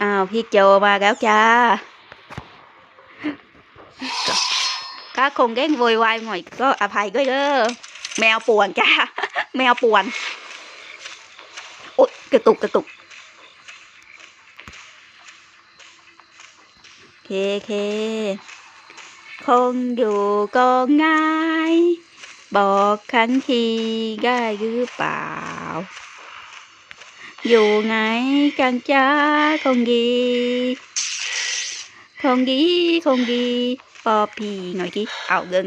อ้าวพี่โจมาแล้วจ้าถ้าคงเก้งโวยวายหน่อยก็อภัยด้วยเด้อแมวป่วนจ้าแมวป่วนโอ๊ยกระตุกกระตุกเคเค คงอยู่ก็ง่าย บอกครั้งทีได้หรือเปล่า อยู่ไงกันจ้าคงดีคงดีคงดีปอพีหน่อยดิเอาเดิน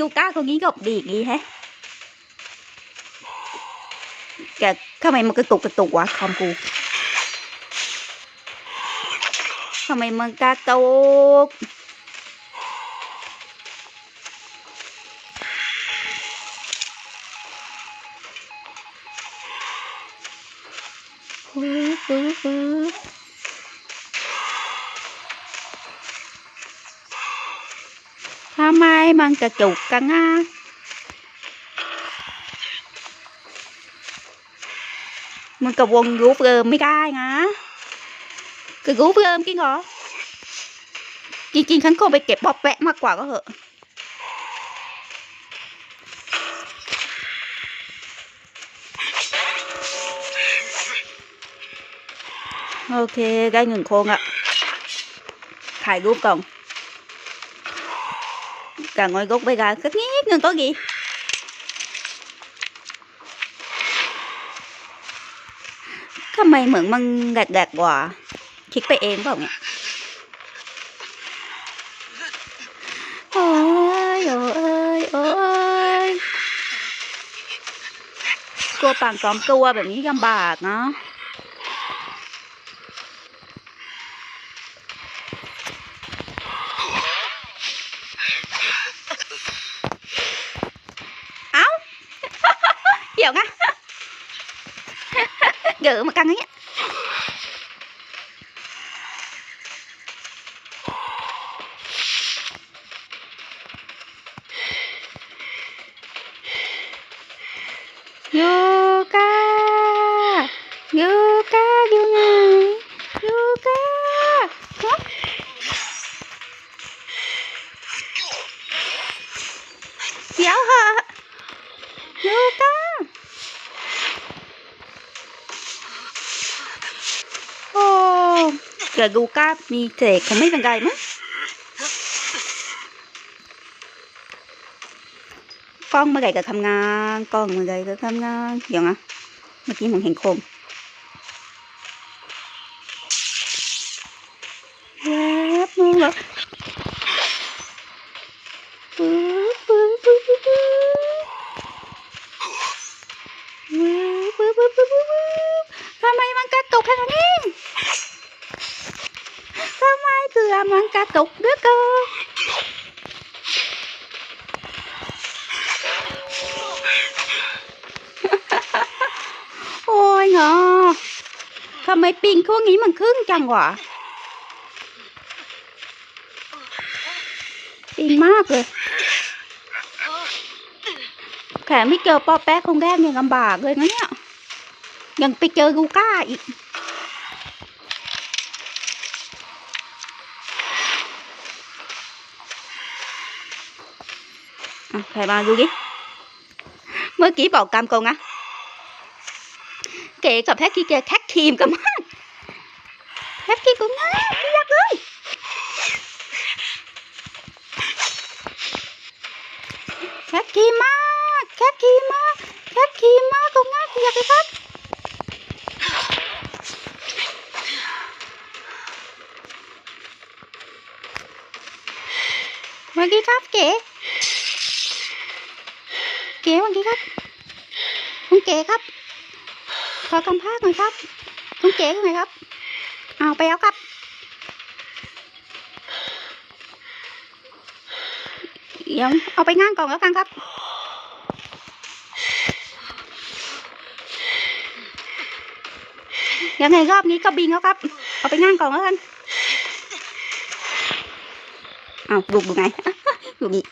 ยูก้าคนนี้ก็ดีดีแฮะแกทำไมมันกระตุกกระตุกวะคอมกูทำไมมันกระตุกฟื้ฟื้ฟื้ ไปเก็บปอบแปะมากกว่าก็เหอะโอเคได้หนึ่งโครงอะถ่าย รูปก่อน cả ngồi gốc bây giờ cất nhít nhưng có gì Có mày mượn măng gạt gạt quả คิดไปเองเปล่าเนี่ยโอ้ยโอ้ยโอ้ยกลัวปางกอมกลัวแบบนี้ลำบากเนาะ เอ้า เดี๋ยวนะเดี๋ เกิดดูก้ามีเศษคงไม่เป็นไรมั้งกล้องเมื่อไหร่ก็ทำงานกล้องเมื่อไหร่ก็ทำงาน เดี๋ยวนะ เมื่อกี้ผมเห็นโคม กระตุกเหลือเกินโอ้ยเหรอทำไมปิงพวกนี้มันครึ่งจังวะปิงมากเลยแขนไม่เจอปอแป๊ะคงแรกยังลำบากเลยนะเนี่ย ยังไปเจอกูก้าอีก อะใครมาดูดิเมื่อกี้บอกกำกงอะเก๋กับแพ็กกี้เก๋แท็กทีมกันมากแพ็กกี้ก็ง่ายไม่ยาก เกทีมมากคทขี่มาแคทขี่มาตรงหน้าเกียร์เลยครับสวัสดีครับเก๋เก๋สวัสดีครับ คุณเก๋ครับ ขอคำภาคหน่อยครับ คุณเก๋หน่อยครับ เอาไปแล้วครับ เดี๋ยวเอาไปง่างก่อนแล้วกันครับยังไงรอบนี้ก็บินแล้วครับ เอาไปง่างก่อนแล้วกันเอาบุกดูไงอยู่นี่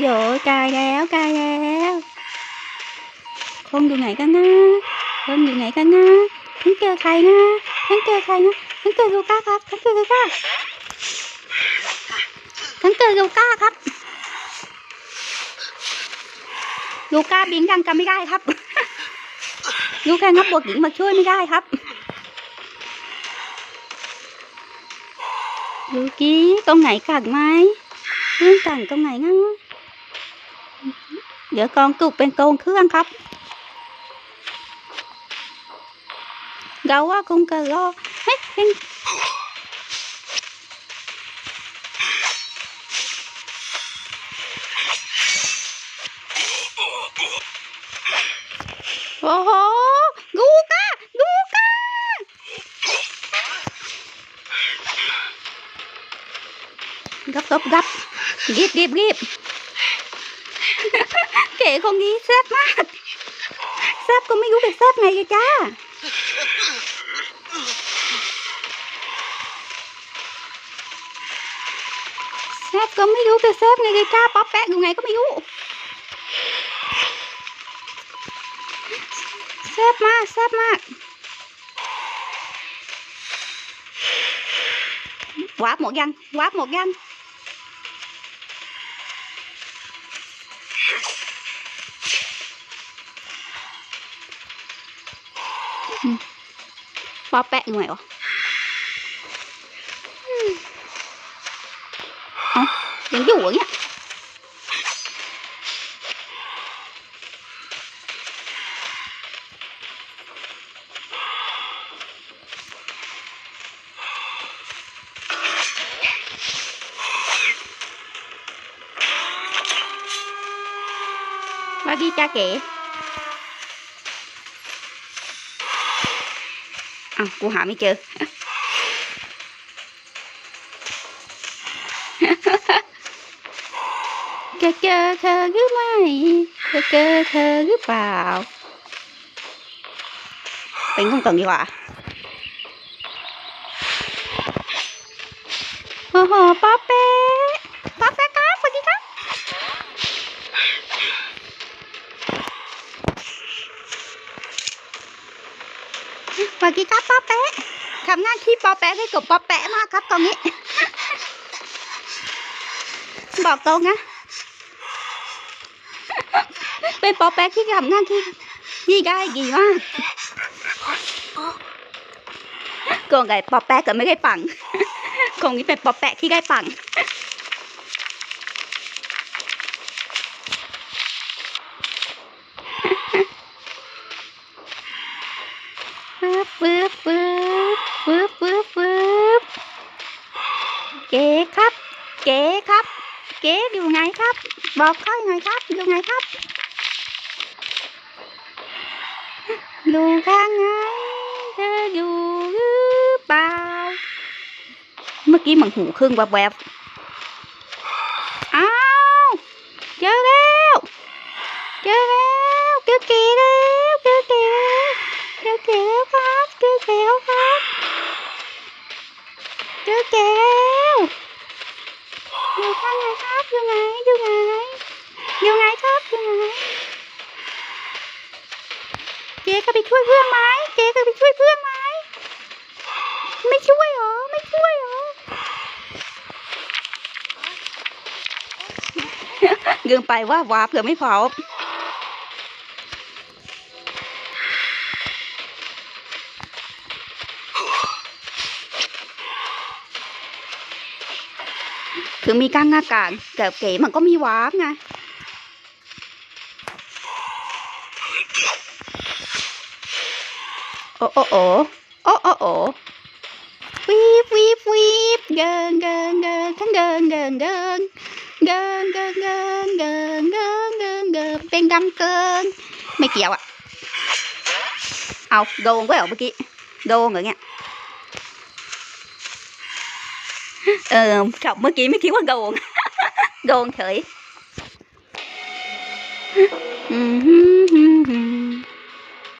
โยกายแล้วกายแล้วคงอยู่ไหนกันนะคงอยู่ไหนกันนะฉันเจอใครนะฉันเจอใครนะฉันเจอลูก้าครับฉันเจอลูก้าฉันเจอลูก้าครับลูก้าบิงยังกันไม่ได้ครับลูก้านับบวกหญิงมาช่วยไม่ได้ครับลูกี้ตรงไหนกัดไหมเรื่องแต่งตรงไหนนะ เดี๋ยวกองตุกเป็นกองเครื่องครับ เราว่าคงจะรอเฮ้ยเป็นโอ้โหกูก้ากูก้ารับรับรับรีบรีบรีบ เก๋คงนี้แซ่บมากแซ่บก็ไม่รู้ไปแซ่บไงกจ้าแซ่บก็ไม่รู้ไปแซ่บไงกจ้าป๊อปแปะอยู่ไงก็ไม่รู้แซ่บมากแซ่บมากวาร์ปหมดยังวาร์ปหมดยัง ป๊อปแปะอยู่ไหนว อ้าวกูหาไม่เจอ จะเจอเธอหรือไม่ จะเจอเธอหรือเปล่า เปงุ่มก่อนดีกว่าโอ้โหป๊อปเป๊ะป๊อปเป๊ะครับสวัสดีครับ สวัส ดีครับป๊อปเป๊ะทำหน้าที่ป๊อปเป๊ะให้กับป๊อปเป๊ะมากครับตอนนี้ บอกตรงนะ เป็นป๊อปเป๊ะที่ทำหน้าที่ที่ได้ดีมากกงไก่ป๊อปแปะก็ไม่ได้ปังคงนี้เป็นป๊อปแปะที่ได้ปัง ปึ๊บปึ๊บปึ๊บปึ๊บปึ๊บปึ๊บ เก๋ครับ เก๋ครับ เก๋อยู่ไงครับ บอกค่อยหน่อยครับ อยู่ไงครับอยู่ข้างไงเธออยู่หรือเปล่า เมื่อกี้มันหูครึ่งแวบๆ เก๋ก็ไปช่วยเพื่อนไหมเก๋ก็ไปช่วยเพื่อนไหมไม่ช่วยหรอ ไม่ช่วยหรอเกินไปว่าวาเผื่อไม่พอมถึงมีก้างหน้ากางแต่เก๋มันก็มีวาร์ปไง ồ ồ ồ ồ ồ Weep, weep, weep, gần, gần, gần, thắng gần, gần, gần, gần, gần, gần, gần, gần, gần, gần, bên đâm cơn. Mày kiểu ạ. Học, đồn quá ở bên kia. Đồn rồi nha. Ờ, trọng mới kia mới thiếu quá đồn. đồn thử.